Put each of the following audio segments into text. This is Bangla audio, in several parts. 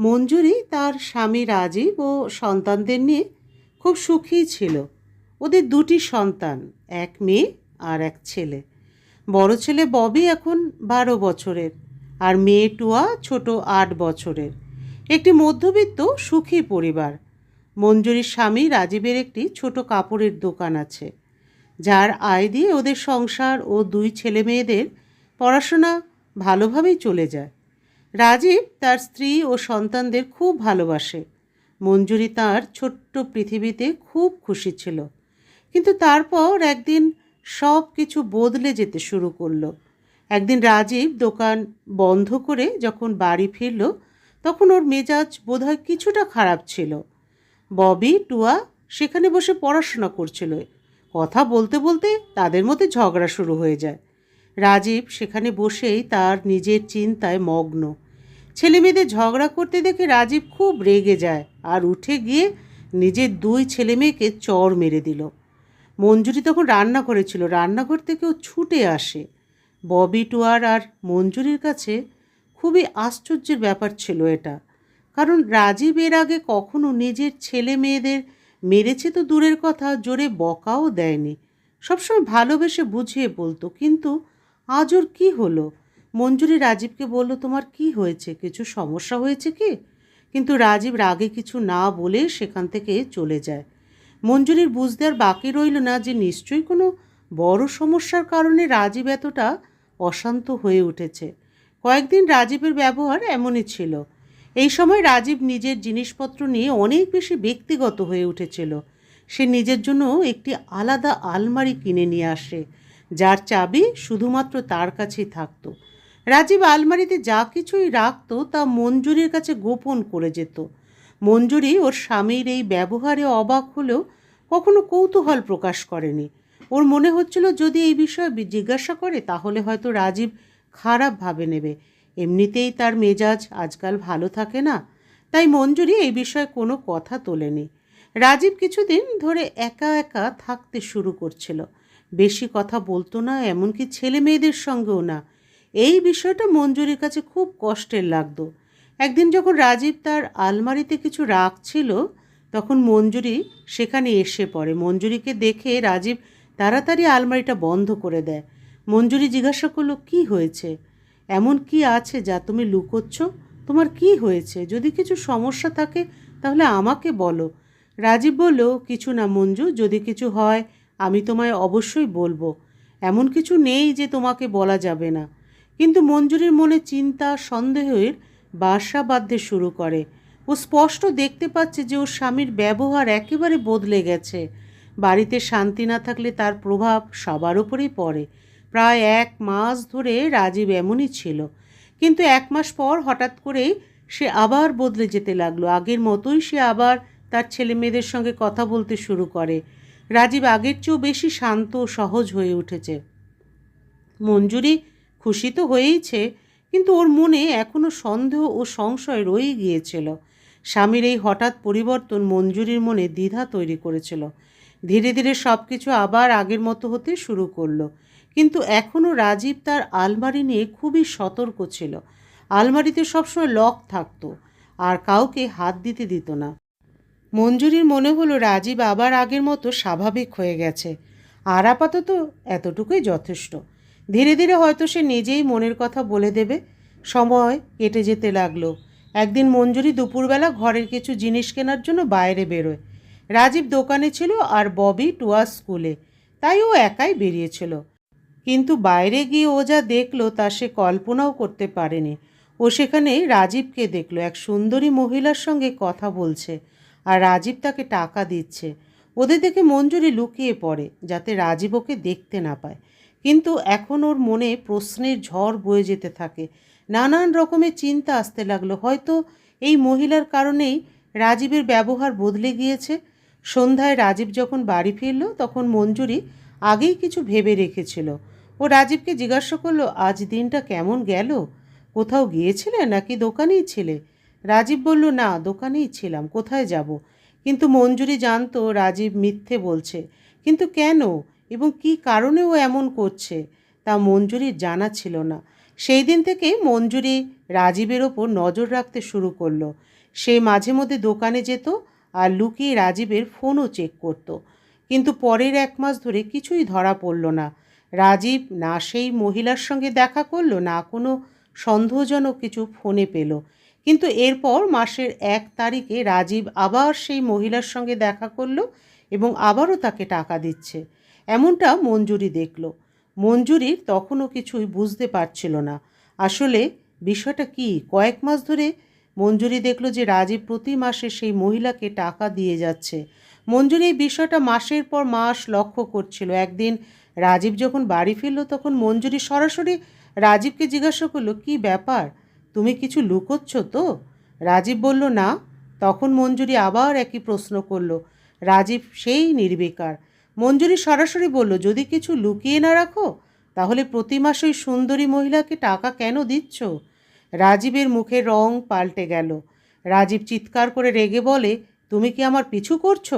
মঞ্জুরি তার স্বামী রাজীব ও সন্তানদের নিয়ে খুব সুখী ছিল। ওদের দুটি সন্তান, এক মেয়ে আর এক ছেলে। বড় ছেলে ববি এখন বারো বছরের আর মেয়ে টুয়া ছোট আট বছরের। একটি মধ্যবিত্ত, সুখী পরিবার। মঞ্জুরির স্বামী রাজীবের একটি ছোট কাপড়ের দোকান আছে, যার আয় দিয়ে ওদের সংসার ও দুই ছেলে মেয়েদের পড়াশোনা ভালোভাবেই চলে যায়। রাজীব তার স্ত্রী ও সন্তানদের খুব ভালোবাসে। মঞ্জুরি তার ছোট্ট পৃথিবীতে খুব খুশি ছিল। কিন্তু তারপর একদিন সব কিছু বদলে যেতে শুরু করল। একদিন রাজীব দোকান বন্ধ করে যখন বাড়ি ফিরল, তখন ওর মেজাজ বোধহয় কিছুটা খারাপ ছিল। ববি, টুয়া সেখানে বসে পড়াশোনা করছিল। কথা বলতে বলতে তাদের মধ্যে ঝগড়া শুরু হয়ে যায়। রাজীব সেখানে বসেই তার নিজের চিন্তায় মগ্ন। ছেলে মেয়েদের ঝগড়া করতে দেখে রাজীব খুব রেগে যায় আর উঠে গিয়ে নিজের দুই ছেলে মেয়েকে চর মেরে দিল। মঞ্জুরি তখন রান্না করেছিল, রান্নাঘর থেকেও ছুটে আসে। ববি টুয়ার আর মঞ্জুরির কাছে খুবই আশ্চর্যের ব্যাপার ছিল এটা, কারণ রাজীব এর আগে কখনো নিজের ছেলে মেয়েদের মেরেছে তো দূরের কথা, জোরে বকাও দেয়নি। সবসময় ভালোবেসে বুঝিয়ে বলতো, কিন্তু আজ ওর কী হলো? মঞ্জুরি রাজীবকে বলল, তোমার কি হয়েছে? কিছু সমস্যা হয়েছে কি? কিন্তু রাজীব রাগে কিছু না বলে সেখান থেকে চলে যায়। মঞ্জুরির বুঝতে আর বাকি রইল না যে নিশ্চয়ই কোনো বড় সমস্যার কারণে রাজীব এতটা অশান্ত হয়ে উঠেছে। কয়েকদিন রাজীবের ব্যবহার এমনই ছিল। এই সময় রাজীব নিজের জিনিসপত্র নিয়ে অনেক বেশি ব্যক্তিগত হয়ে উঠেছিল। সে নিজের জন্য একটি আলাদা আলমারি কিনে নিয়ে আসে। যার চাবি শুধুমাত্র তার কাছেই থাকত। রাজীব আলমারিতে যা কিছুই রাখতো তা মঞ্জুরির কাছে গোপন করে যেত। মঞ্জুরি ওর স্বামীর এই ব্যবহারে অবাক হলেও কখনো কৌতূহল প্রকাশ করেনি। ওর মনে হচ্ছিল যদি এই বিষয়ে জিজ্ঞাসা করে তাহলে হয়তো রাজীব খারাপ ভাবে নেবে। এমনিতেই তার মেজাজ আজকাল ভালো থাকে না, তাই মঞ্জুরি এই বিষয়ে কোনো কথা তোলেনি। রাজীব কিছুদিন ধরে একা একা থাকতে শুরু করছিল। বেশি কথা বলতো না, এমনকি ছেলে মেয়েদের সঙ্গেও না। এই বিষয়টা মঞ্জুরির কাছে খুব কষ্টের লাগতো। একদিন যখন রাজীব তার আলমারিতে কিছু রাখছিল, তখন মঞ্জুরি সেখানে এসে পড়ে। মঞ্জুরিকে দেখে রাজীব তাড়াতাড়ি আলমারিটা বন্ধ করে দেয়। মঞ্জুরি জিজ্ঞাসা করল, কি হয়েছে? এমন কি আছে যা তুমি লুকোচ্ছ? তোমার কি হয়েছে? যদি কিছু সমস্যা থাকে তাহলে আমাকে বলো। রাজীব বলল, কিছু না মঞ্জু, যদি কিছু হয় আমি তোমায় অবশ্যই বলব। এমন কিছু নেই যে তোমাকে বলা যাবে না। কিন্তু মঞ্জুরির মনে চিন্তা, সন্দেহের বাসা বাঁধতে শুরু করে। ও স্পষ্ট দেখতে পাচ্ছে যে ওর স্বামীর ব্যবহার একেবারে বদলে গেছে। বাড়িতে শান্তি না থাকলে তার প্রভাব সবার উপরেই পড়ে। প্রায় এক মাস ধরে রাজীব এমনই ছিল। কিন্তু এক মাস পর হঠাৎ করেই সে আবার বদলে যেতে লাগল। আগের মতোই সে আবার তার ছেলে মেয়েদের সঙ্গে কথা বলতে শুরু করে। রাজীব আগের চেয়েও বেশি শান্ত ও সহজ হয়ে উঠেছে। মঞ্জুরি খুশি তো হয়েইছে, কিন্তু ওর মনে এখনও সন্দেহ ও সংশয় রয়ে গিয়েছিল। স্বামীর এই হঠাৎ পরিবর্তন মঞ্জুরির মনে দ্বিধা তৈরি করেছিল। ধীরে ধীরে সব কিছু আবার আগের মতো হতে শুরু করল। কিন্তু এখনও রাজীব তার আলমারি নিয়ে খুবই সতর্ক ছিল। আলমারিতে সবসময় লক থাকতো, আর কাউকে হাত দিতে দিত না। মঞ্জুরির মনে হলো রাজীব আবার আগের মতো স্বাভাবিক হয়ে গেছে। আর আপাতত এতটুকুই যথেষ্ট। ধীরে ধীরে হয়তো সে নিজেই মনের কথা বলে দেবে। সময় কেটে যেতে লাগল। একদিন মঞ্জুরি দুপুরবেলা ঘরের কিছু জিনিস কেনার জন্য বাইরে বেরোয়। রাজীব দোকানে ছিল আর ববি টুয়া স্কুলে। তাই ও একাই বেরিয়েছিল। কিন্তু বাইরে গিয়ে ও যা দেখল তা সে কল্পনাও করতে পারেনি। ও সেখানে রাজীবকে দেখল। এক সুন্দরী মহিলার সঙ্গে কথা বলছে। আর রাজীব তাকে টাকা দিচ্ছে। ওদের দেখে মঞ্জুরি লুকিয়ে পড়ে, যাতে রাজীব ওকে দেখতে না পায়। কিন্তু এখন ওর মনে প্রশ্নের ঝড় বয়ে যেতে থাকে। নানান রকমের চিন্তা আসতে লাগল। হয়তো এই মহিলার কারণেই রাজীবের ব্যবহার বদলে গিয়েছে। সন্ধ্যায় রাজীব যখন বাড়ি ফিরল, তখন মঞ্জুরি আগেই কিছু ভেবে রেখেছিল। ও রাজীবকে জিজ্ঞাসা করল, আজ দিনটা কেমন গেল? কোথাও গিয়েছিলে নাকি দোকানেই ছিলে? রাজীব বলল, না, দোকানেই ছিলাম, কোথায় যাব? কিন্তু মঞ্জুরি জানতো, রাজীব মিথ্যে বলছে। কিন্তু কেন? এবং কি কারণে ও এমন করছে? তা মঞ্জুরির জানা ছিল না। সেই দিন থেকে মঞ্জুরি রাজীবের ওপর নজর রাখতে শুরু করল। সে মাঝে মধ্যে দোকানে যেত আর লুকিয়ে রাজীবের ফোনও চেক করত। কিন্তু পরের এক মাস ধরে কিছুই ধরা পড়ল না। রাজীব না সেই মহিলার সঙ্গে দেখা করল, না কোনো সন্দেহজনক কিছু ফোনে পেল। কিন্তু এরপর মাসের এক তারিখে রাজীব আবার সেই মহিলার সঙ্গে দেখা করল এবং আবারও তাকে টাকা দিচ্ছে। এমনটা মঞ্জুরি দেখল। মঞ্জুরির তখনও কিছুই বুঝতে পারছিল না। আসলে বিষয়টা কি? কয়েক মাস ধরে মঞ্জুরি দেখল যে রাজীব প্রতি মাসে সেই মহিলাকে টাকা দিয়ে যাচ্ছে। মঞ্জুরি এই বিষয়টা মাসের পর মাস লক্ষ্য করছিল। একদিন রাজীব যখন বাড়ি ফিরল তখন মঞ্জুরি সরাসরি রাজীবকে জিজ্ঞাসা করল, কি ব্যাপার? তুমি কিছু লুকোচ্ছ তো? রাজীব বলল, না। তখন মঞ্জুরি আবার একই প্রশ্ন করল, রাজীব সেই নির্বিকার। মঞ্জুরি সরাসরি বলল, যদি কিছু লুকিয়ে না রাখো, তাহলে প্রতি মাস ওই সুন্দরী মহিলাকে টাকা কেন দিচ্ছ? রাজীবের মুখে রং পাল্টে গেল, রাজীব চিৎকার করে রেগে বলে, তুমি কি আমার পিছু করছ?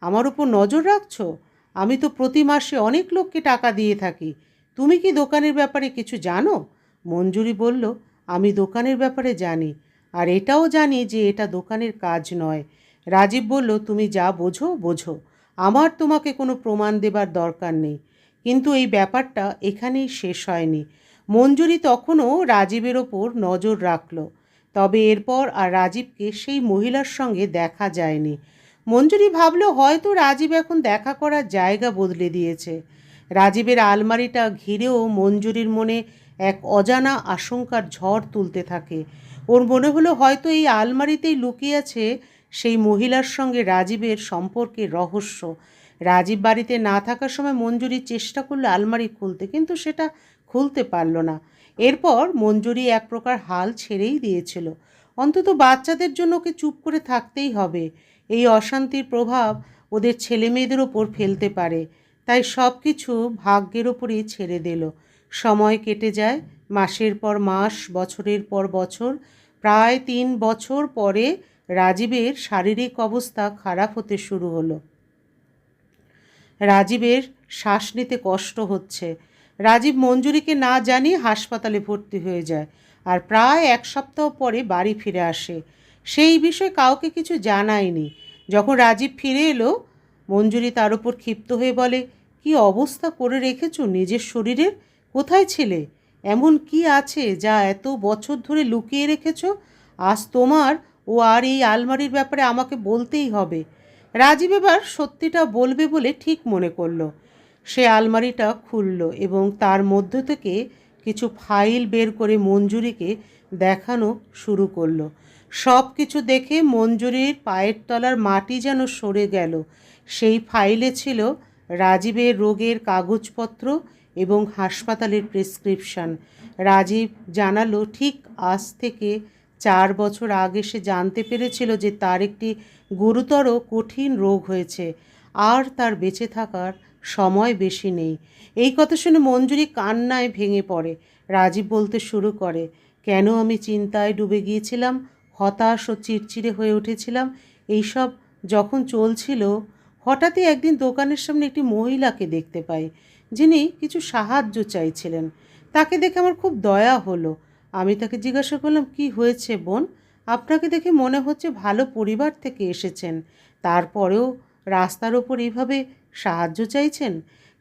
আমার উপর নজর রাখছো? আমি তো প্রতি মাসে অনেক লোককে টাকা দিয়ে থাকি। তুমি কি দোকানের ব্যাপারে কিছু জানো? মঞ্জুরি বলল আমি দোকানের ব্যাপারে জানি, আর এটাও জানি যে এটা দোকানের কাজ নয়। রাজীব বলল, তুমি যা বোঝো বোঝো। আমার তোমাকে কোনো প্রমাণ দেবার দরকার নেই। কিন্তু এই ব্যাপারটা এখানেই শেষ হয়নি। মঞ্জুরি তখনও রাজীবের ওপর নজর রাখল। তবে এরপর আর রাজীবকে সেই মহিলার সঙ্গে দেখা যায়নি। মঞ্জুরি ভাবল, হয়তো রাজীব এখন দেখা করার জায়গা বদলে দিয়েছে। রাজীবের আলমারিটা ঘিরেও মঞ্জুরির মনে এক অজানা আশঙ্কার ঝড় তুলতে থাকে। ওর মনে হলো হয়তো এই আলমারিতেই লুকিয়ে আছে সেই মহিলার সঙ্গে রাজীবের সম্পর্কের রহস্য। রাজীব বাড়িতে না থাকার সময় মঞ্জুরি চেষ্টা করল আলমারি খুলতে, কিন্তু সেটা খুলতে পারল না। এরপর মঞ্জুরি এক প্রকার হাল ছেড়েই দিয়েছিল। অন্তত বাচ্চাদের জন্য ওকে চুপ করে থাকতেই হবে। এই অশান্তির প্রভাব ওদের ছেলে মেয়েদের ওপর ফেলতে পারে। তাই সব কিছু ভাগ্যের ওপরই ছেড়ে দিল। সময় কেটে যায়, মাসের পর মাস, বছরের পর বছর, প্রায় তিন বছর পরে রাজীবের শারীরিক অবস্থা খারাপ হতে শুরু হলো। রাজীবের শ্বাস নিতে কষ্ট হচ্ছে। রাজীব মঞ্জুরিকে না জানিয়ে হাসপাতালে ভর্তি হয়ে যায় আর প্রায় এক সপ্তাহ পরে বাড়ি ফিরে আসে। সেই বিষয়ে কাউকে কিছু জানায়নি। যখন রাজীব ফিরে এলো, মঞ্জুরি তার উপর ক্ষিপ্ত হয়ে বলে, কি অবস্থা করে রেখেছো নিজের শরীরের? কোথায় ছিলে? এমন কি আছে যা এত বছর ধরে লুকিয়ে রেখেছ? আজ তোমার ও আর এই আলমারির ব্যাপারে আমাকে বলতেই হবে। রাজীব এবার সত্যিটা বলবে বলে ঠিক মনে করল। সে আলমারিটা খুলল এবং তার মধ্য থেকে কিছু ফাইল বের করে মঞ্জুরিকে দেখানো শুরু করল। সব কিছু দেখে মঞ্জুরির পায়ের তলার মাটি যেন সরে গেল। সেই ফাইলে ছিল রাজীবের রোগের কাগজপত্র এবং হাসপাতালের প্রেসক্রিপশন। রাজীব জানালো, ঠিক আজ থেকে চার বছর আগে সে জানতে পেরেছিল যে তার একটি গুরুতর কঠিন রোগ হয়েছে। আর তার বেঁচে থাকার সময় বেশি নেই। এই কথা শুনে মঞ্জুরি কান্নায় ভেঙে পড়ে। রাজীব বলতে শুরু করে, কেন আমি চিন্তায় ডুবে গিয়েছিলাম? হতাশ ও চিড়চিড়ে হয়ে উঠেছিলাম। এইসব যখন চলছিল হঠাৎই একদিন দোকানের সামনে একটি মহিলাকে দেখতে পাই, যিনি কিছু সাহায্য চাইছিলেন। তাকে দেখে আমার খুব দয়া হলো। আমি তাকে জিজ্ঞাসা করলাম, কি হয়েছে বোন? আপনাকে দেখে মনে হচ্ছে ভালো পরিবার থেকে এসেছেন। তারপরেও রাস্তার ওপর এইভাবে সাহায্য চাইছেন?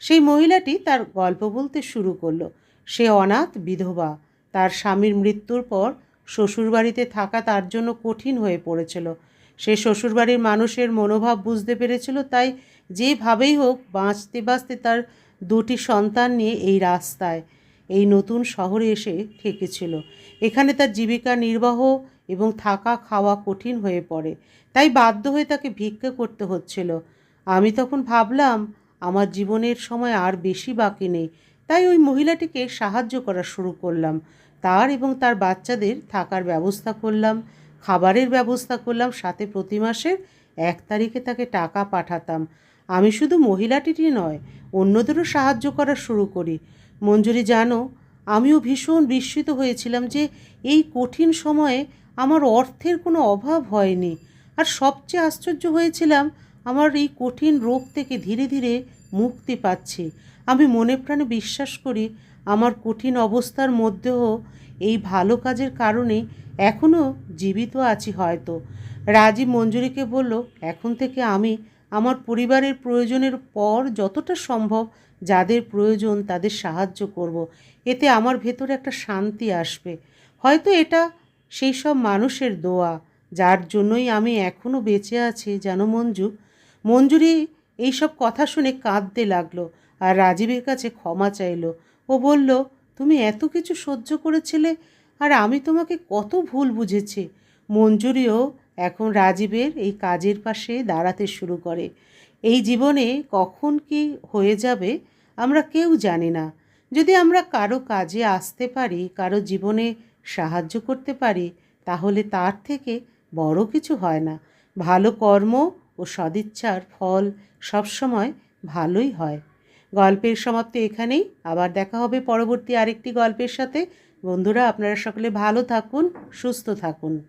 সেই মহিলাটি তার গল্প বলতে শুরু করল। সে অনাথ বিধবা। তার স্বামীর মৃত্যুর পর শ্বশুরবাড়িতে থাকা তার জন্য কঠিন হয়ে পড়েছিল। সে শ্বশুরবাড়ির মানুষের মনোভাব বুঝতে পেরেছিল, তাই যেভাবেই হোক বাঁচতে বাঁচতে তার দুটি সন্তান নিয়ে এই রাস্তায়, এই নতুন শহরে এসে ঠেকেছিল এখানে তার জীবিকা নির্বাহ এবং থাকা খাওয়া কঠিন হয়ে পড়ে, তাই বাধ্য হয়ে তাকে ভিক্ষা করতে হচ্ছিল। আমি তখন ভাবলাম, আমার জীবনের সময় আর বেশি বাকি নেই। তাই ওই মহিলাটিকে সাহায্য করা শুরু করলাম। তার এবং তার বাচ্চাদের থাকার ব্যবস্থা করলাম। খাবারের ব্যবস্থা করলাম সাথে প্রতি মাসের এক তারিখে তাকে টাকা পাঠাতাম। আমি শুধু মহিলাটিরই নয়, অন্যদেরও সাহায্য করা শুরু করি। মঞ্জুরি, জানো, আমিও ভীষণ বিস্মিত হয়েছিলাম যে এই কঠিন সময়ে আমার অর্থের কোনো অভাব হয়নি। আর সবচেয়ে আশ্চর্য হয়েছিলাম, আমার এই কঠিন রোগ থেকে ধীরে ধীরে মুক্তি পাচ্ছি। আমি মনে প্রাণে বিশ্বাস করি, আমার কঠিন অবস্থার মধ্যেও এই ভালো কাজের কারণে এখনও জীবিত আছি হয়তো। রাজীব মঞ্জুরিকে বলল, এখন থেকে আমি আমার পরিবারের প্রয়োজনের পর যতটা সম্ভব যাদের প্রয়োজন তাদের সাহায্য করব। এতে আমার ভেতরে একটা শান্তি আসবে। হয়তো এটা সেই সব মানুষের দোয়া, যার জন্যই আমি এখনও বেঁচে আছি। জানো মঞ্জু, মঞ্জুরি এইসব কথা শুনে কাঁদতে লাগল আর রাজীবের কাছে ক্ষমা চাইলো। ও বলল তুমি এত কিছু সহ্য করেছিলে আর আমি তোমাকে কত ভুল বুঝেছি। মঞ্জুরিও এখন রাজীবের এই কাজের পাশে দাঁড়াতে শুরু করে। এই জীবনে কখন কি হয়ে যাবে আমরা কেউ জানি না। যদি আমরা কারও কাজে আসতে পারি, কারও জীবনে সাহায্য করতে পারি, তাহলে তার থেকে বড় কিছু হয় না। ভালো কর্ম ও সদিচ্ছার ফল সবসময় ভালোই হয়। গল্পের সমাপ্তি এখানেই। আবার দেখা হবে পরবর্তী আরেকটি গল্পের সাথে। বন্ধুরা, আপনারা সকলে ভালো থাকুন, সুস্থ থাকুন।